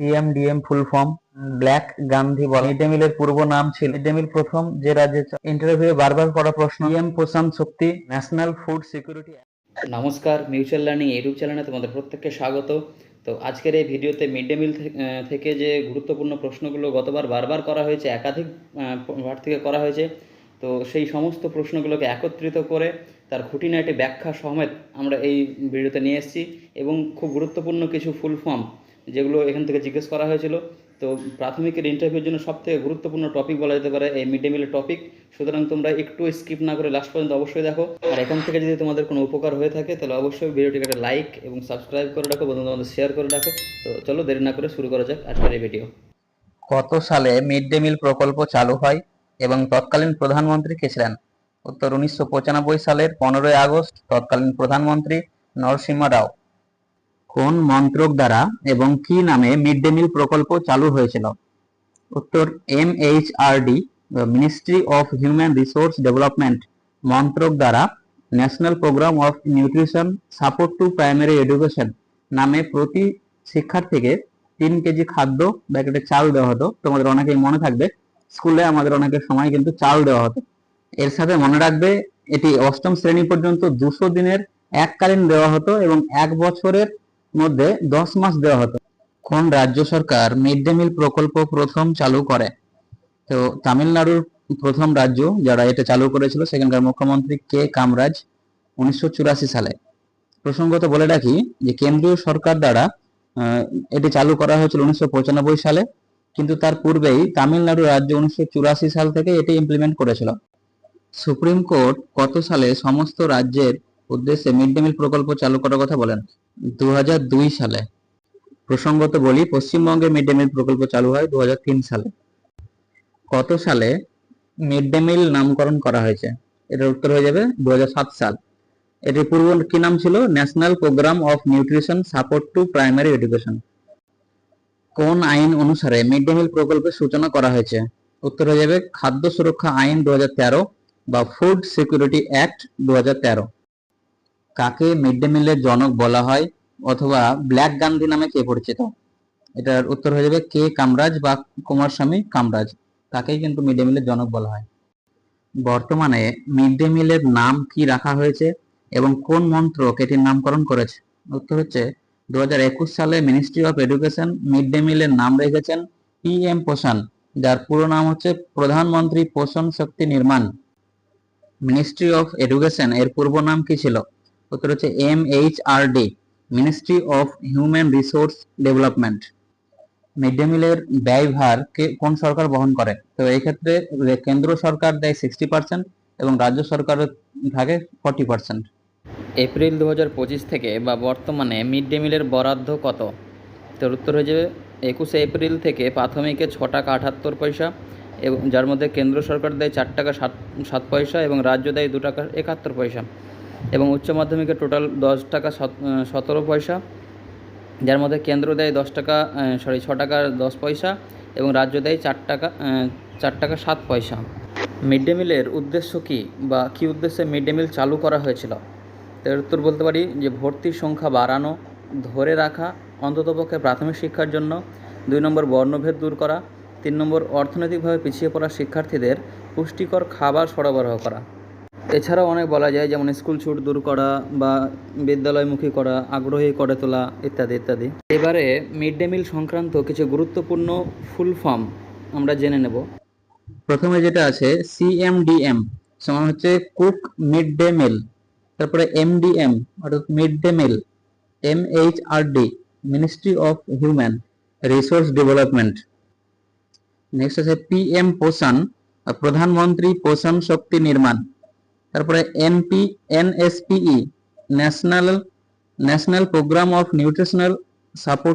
PMDM full form black Gandhi বলে। Mid day মিলের পূর্ব নাম ছিল। মিড ডে মিল প্রথম যে রাজ্যে ইন্টারভিউ বারবার করা প্রশ্ন। PM Poshan Shakti national food security নমস্কার মিউচুয়াল লার্নিং ইউটিউব চ্যানেলে তোমাদের প্রত্যেককে স্বাগত। তো আজকের এই ভিডিওতে মিড ডে মিল থেকে যে গুরুত্বপূর্ণ প্রশ্নগুলো গতবার বারবার করা হয়েছে একাধিক আহ, বার থেকে করা হয়েছে তো সেই সমস্ত প্রশ্নগুলোকে একত্রিত করে তার খুঁটিনাটি ব্যাখ্যা সমেত আমরা এই ভিডিওতে নিয়ে এসেছি এবং খুব গুরুত্বপূর্ণ কিছু ফুল ফর্ম যেগুলো এখান থেকে জিজ্ঞেস করা হয়েছিল। তো প্রাথমিকের ইন্টারভিউর জন্য সবথেকে গুরুত্বপূর্ণ টপিক বলা যেতে পারে এই মিড ডে মিলের টপিক সুতরাং তোমরা একটু স্কিপ না করে লাস্ট পর্যন্ত অবশ্যই দেখো। আর এখান থেকে যদি তোমাদের কোনো উপকার হয়ে থাকে, তাহলে অবশ্যই ভিডিওটিকে একটা লাইক এবং সাবস্ক্রাইব করে রাখো বন্ধু তোমাদের শেয়ার করে রাখো। তো চলো দেরি না করে শুরু করা যাক আজকের এই ভিডিও কত সালে মিড ডে মিল প্রকল্প চালু হয় এবং তৎকালীন প্রধানমন্ত্রী কে ছিলেন? উত্তর উনিশশো পঁচানব্বই সালের পনেরোই আগস্ট তৎকালীন প্রধানমন্ত্রী নরসিংহ রাও। কোন মন্ত্রক দ্বারা এবং কি নামে মিড ডে মিল প্রকল্প চালু হয়েছিল? উত্তর M H R D ministry of human resource development মন্ত্রক দ্বারা national programme of nutrition support to primary education নামে প্রতি শিক্ষার্থীকে তিন কেজি খাদ্য, ব্যাকেটে চাল দেওয়া হতো। তোমাদের অনেকেই মনে থাকবে, স্কুলে আমাদের অনেকের সময় কিন্তু চাল দেওয়া হতো। এর সাথে মনে রাখবে, এটি অষ্টম শ্রেণি পর্যন্ত দুশো দিনের এককালীন দেওয়া হতো এবং এক বছরের মধ্যে দশ মাস দেওয়া হতো। কোন রাজ্য সরকার মিড ডে মিল প্রকল্প প্রথম চালু করে। তো তামিলনাড়ুর প্রথম রাজ্য যারা এটা চালু করেছিল সেখানকার মুখ্যমন্ত্রী কে কামরাজ উনিশশো চুরাশি সালে। প্রসঙ্গত বলে রাখি যে কেন্দ্রীয় সরকার দ্বারা এটি চালু করা হয়েছিল উনিশশো পঁচানব্বই সালে। কিন্তু তার পূর্বেই তামিলনাড়ু রাজ্য উনিশশো চুরাশি সাল থেকে এটি ইমপ্লিমেন্ট করেছিল। সুপ্রিম কোর্ট কত সালে সমস্ত রাজ্যের উদ্দেশ্যে মিড ডে মিল প্রকল্প চালু করার কথা বলেন? দু হাজার দুই সালে। প্রসঙ্গত বলি, পশ্চিমবঙ্গে মিড ডে মিল প্রকল্প চালু হয় দু হাজার তিন সালে। কত সালে মিড ডে মিল নামকরণ করা হয়েছে? এটার উত্তর হয়ে যাবে দুহাজার সাত সাল। এটির পূর্ব কি নাম ছিল? National programme of nutrition support to primary education কোন আইন অনুসারে মিড ডে মিল প্রকল্পের সূচনা করা হয়েছে? উত্তর হয়ে যাবে খাদ্য সুরক্ষা আইন দু হাজার তেরো বা ফুড সিকিউরিটি অ্যাক্ট দু হাজার তেরো। কাকে মিড ডে মিলের জনক বলা হয় অথবা ব্ল্যাক গান্ধী নামে কে পরিচিত? এটার উত্তর হয়ে যাবে কে কামরাজ বা কুমার স্বামী কামরাজ। তাকেই কিন্তু মিড ডে মিলের জনক বলা হয়। বর্তমানে মিড ডে মিলের নাম কি রাখা হয়েছে এবং কোন মন্ত্রক এটির নামকরণ করেছে? উত্তর হচ্ছে দু হাজার একুশ সালে ministry of education mid day মিলের নাম রেখেছেন পি এম পোষণ যার পুরো নাম হচ্ছে প্রধানমন্ত্রী পোষণ শক্তি নির্মাণ। মিনিস্ট্রি অফ এডুকেশন এর পূর্ব নাম কি ছিল? উত্তর হচ্ছে M H R D ministry of human resource development mid day মিলের ব্যয়ভার কোন সরকার বহন করে? তো এই ক্ষেত্রে কেন্দ্র সরকার দেয় সিক্সটি পার্সেন্ট এবং রাজ্য সরকারের থাকে ফর্টি পার্সেন্ট এপ্রিল দু হাজার পঁচিশ থেকে বা বর্তমানে মিড ডে মিলের বরাদ্দ কত? তোর উত্তর হয়ে যাবে একুশে এপ্রিল থেকে প্রাথমিকে ছ টাকা আটাত্তর পয়সা এবং যার মধ্যে কেন্দ্র সরকার দেয় চার টাকা সাত সাত পয়সা এবং রাজ্য দেয় দু টাকা একাত্তর পয়সা। এবং উচ্চ মাধ্যমিকে টোটাল দশ টাকা সত- সতেরো পয়সা, যার মধ্যে কেন্দ্র দেয় দশ টাকা সরি ছ টাকা দশ পয়সা এবং রাজ্য দেয় চার টাকা চার টাকা সাত পয়সা। মিড ডে মিলের উদ্দেশ্য কী বা কী উদ্দেশ্যে মিড ডে মিল চালু করা হয়েছিল? তার উত্তর বলতে পারি যে ভর্তির সংখ্যা বাড়ানো, ধরে রাখা অন্ততপক্ষে প্রাথমিক শিক্ষার জন্য, দুই নম্বর বর্ণভেদ দূর করা, তিন নম্বর অর্থনৈতিকভাবে পিছিয়ে পড়া শিক্ষার্থীদের পুষ্টিকর খাবার সরবরাহ করা। এছাড়াও অনেক বলা যায়, যেমন স্কুল ছুট দূর করা বা বিদ্যালয়মুখী করা, আগ্রহী করে তোলা ইত্যাদি ইত্যাদি। এবারে মিড ডে মিল সংক্রান্ত কিছু গুরুত্বপূর্ণ ফুল ফর্ম আমরা জেনে নেব। প্রথমে যেটা আছে সিএমডিএম সমান হচ্ছে কুক মিড ডে মিল। তারপরে এমডিএম অর্থাৎ mid day meal. M H R D ministry of human resource development. Next আছে পিএম পোষণ প্রধানমন্ত্রী পোষণ শক্তি নির্মাণ। তারপরে NP NSPE national national programme of nutritional support